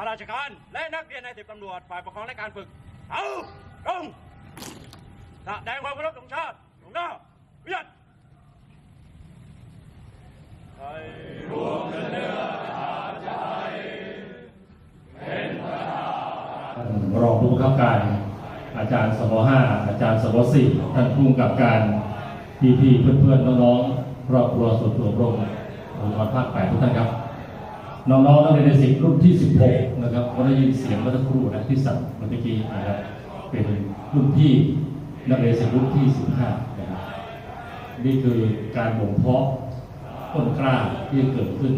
ข้าราชการและนักเรียนในสิบตำรวจฝ่ายปกครองและการฝึก เอาตรงแสดงความเคารพธงชาติตรงหน้าเวียนไทยท่านรองผู้บังคับการ อาจารย์สมห้าอาจารย์สมสี่ท่านผู้กำกับการพี่ๆเพื่อนๆน้องๆครอบครัวส่วนตัวโรงองค์กรภาคแปดทุกท่านครับ น้องๆนักเรียนในสิบรุ่นที่ 16 นะครับก็ได้ยินเสียงเมื่อสักครู่นะที่สั่งเมื่อกี้นะครับเป็นรุ่นพี่นักเรียนสิบรุ่นที่ 15 นะครับนี่คือการบ่มเพาะต้นกล้าที่เกิดขึ้น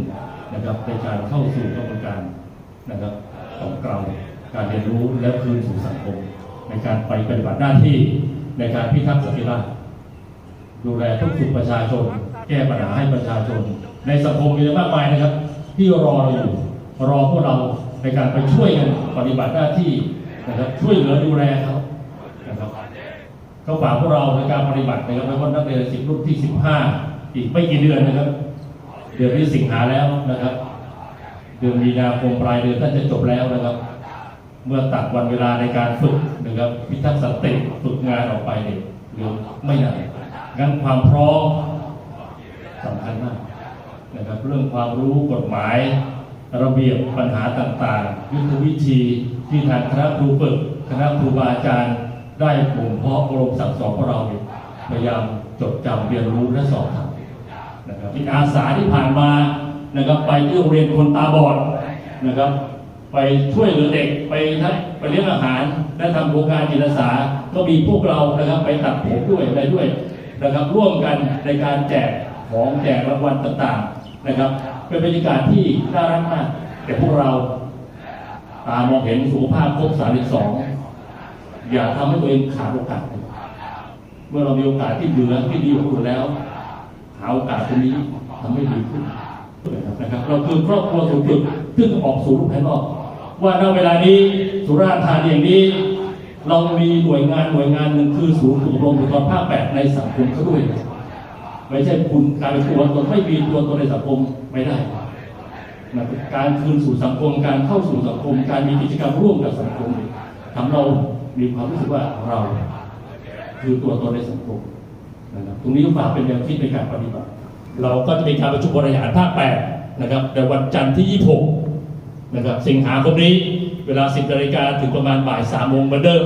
นะครับในการเข้าสู่กระบวนการนะครับของเราการเรียนรู้และคืนสู่สังคม ในการไปปฏิบัติหน้าที่ในการพิทักษ์สันติราษฎร์ดูแลทุกสุขประชาชน แก้ปัญหาให้ประชาชน ในสังคมมีมากมายนะครับ ที่รอเราอยู่รอพวกเราในการไปช่วยกันปฏิบัติหน้าที่นะครับช่วยเหลือดูแลเขานะครับก็ฝากพวกเราในการปฏิบัตินะครับแล้วก็นักเรียนสิบรุ่นที่สิบห้าอีกไม่กี่เดือนนะครับ เดือนที่สิงหาแล้วนะครับ เดือนมีนาคมปลายเดือนท่านจะจบแล้วนะครับ เมื่อตัดวันเวลาในการฝึกนะครับพิทักษ์สติฝึกงานออกไปเนี่ยเหลือไม่นานงั้นความพร้อม นะครับเรื่องความรู้กฎหมาย ระเบียบปัญหาต่างๆ ยุทธวิธีที่ทางคณะครูฝึกคณะครูบาอาจารย์ได้บ่มเพาะอบรมสั่งสอนพวกเราพยายามจดจำเรียนรู้และสอบทำนะครับมีอาสาที่ผ่านมานะครับไปที่โรงเรียนคนตาบอดนะครับ ไปช่วยเหลือเด็กไปทัดไปเลี้ยงอาหาร และทำโครงการจิตอาสาก็มีพวกเรานะครับไปตัดผมด้วยอะไรด้วยนะครับร่วมกันในการแจกของแจกรางวัลต่างๆ นะครับ เป็นบรรยากาศที่น่ารักมากแต่พวกเราตามองเห็นสุขภาพครบ32 อย่าทำให้ตัวเองขาดโอกาส เมื่อเรามีโอกาสที่เหลือที่ดีกว่าคนแล้วหาโอกาสตรงนี้ทำให้ดีขึ้นนะครับ เราคือครอบครัวสูงสุดซึ่งออกสู่โลกภายนอก ว่าณเวลานี้สุราษฎร์ธานีอย่างนี้ เรามีหน่วยงานหน่วยงานหนึ่งคือศูนย์ฝึกอบรมบุคลากรภาคแปดในสังคมเขาด้วย ไม่ใช่คุณกลายเป็นตัวตนไม่มีตัวตนในสังคมไม่ได้นะการคืนสู่สังคมการเข้าสู่สังคม การมีกิจกรรมร่วมกับสังคมทำเรามีความรู้สึกว่าเรา คือตัวตนในสังคมนะครับตรงนี้ฝากเป็นแนวคิดในการปฏิบัติ เราก็จะมีการประชุมบริหารภาค8นะครับในวันจันทร์ที่ 26 นะครับ สิงหาคมนี้ เวลา 10นาฬิกาถึงประมาณบ่าย3โมงเหมือนเดิม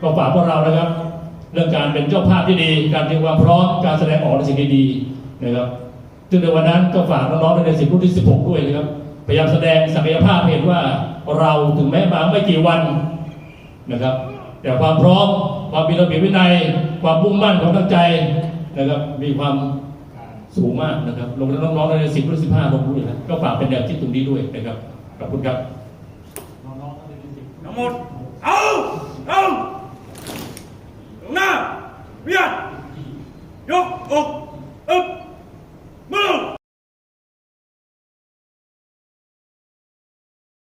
ก็ฝากพวกเรานะครับ เรื่องการเป็นเจ้าภาพที่ดี การเตรียมความพร้อมการแสดงออกในสิ่งที่ดีนะครับซึ่งในวันนั้นก็ฝากน้องๆในสิบรุ่นที่ 16 ด้วยนะครับพยายามแสดงศักยภาพเห็นว่าเราถึงแม้มาไม่กี่วันนะครับ แต่ความพร้อมความมีระเบียบวินัย ความมุ่งมั่นความตั้งใจนะครับ มีความสูงมากนะครับลงแล้วน้องๆในสิบรุ่นสิบห้าลงด้วยนะก็ฝากเป็นแนวคิดตรงนี้ด้วยนะครับขอบคุณครับทั้งหมดเอาตรงตรงหน้าเวีย นยกอก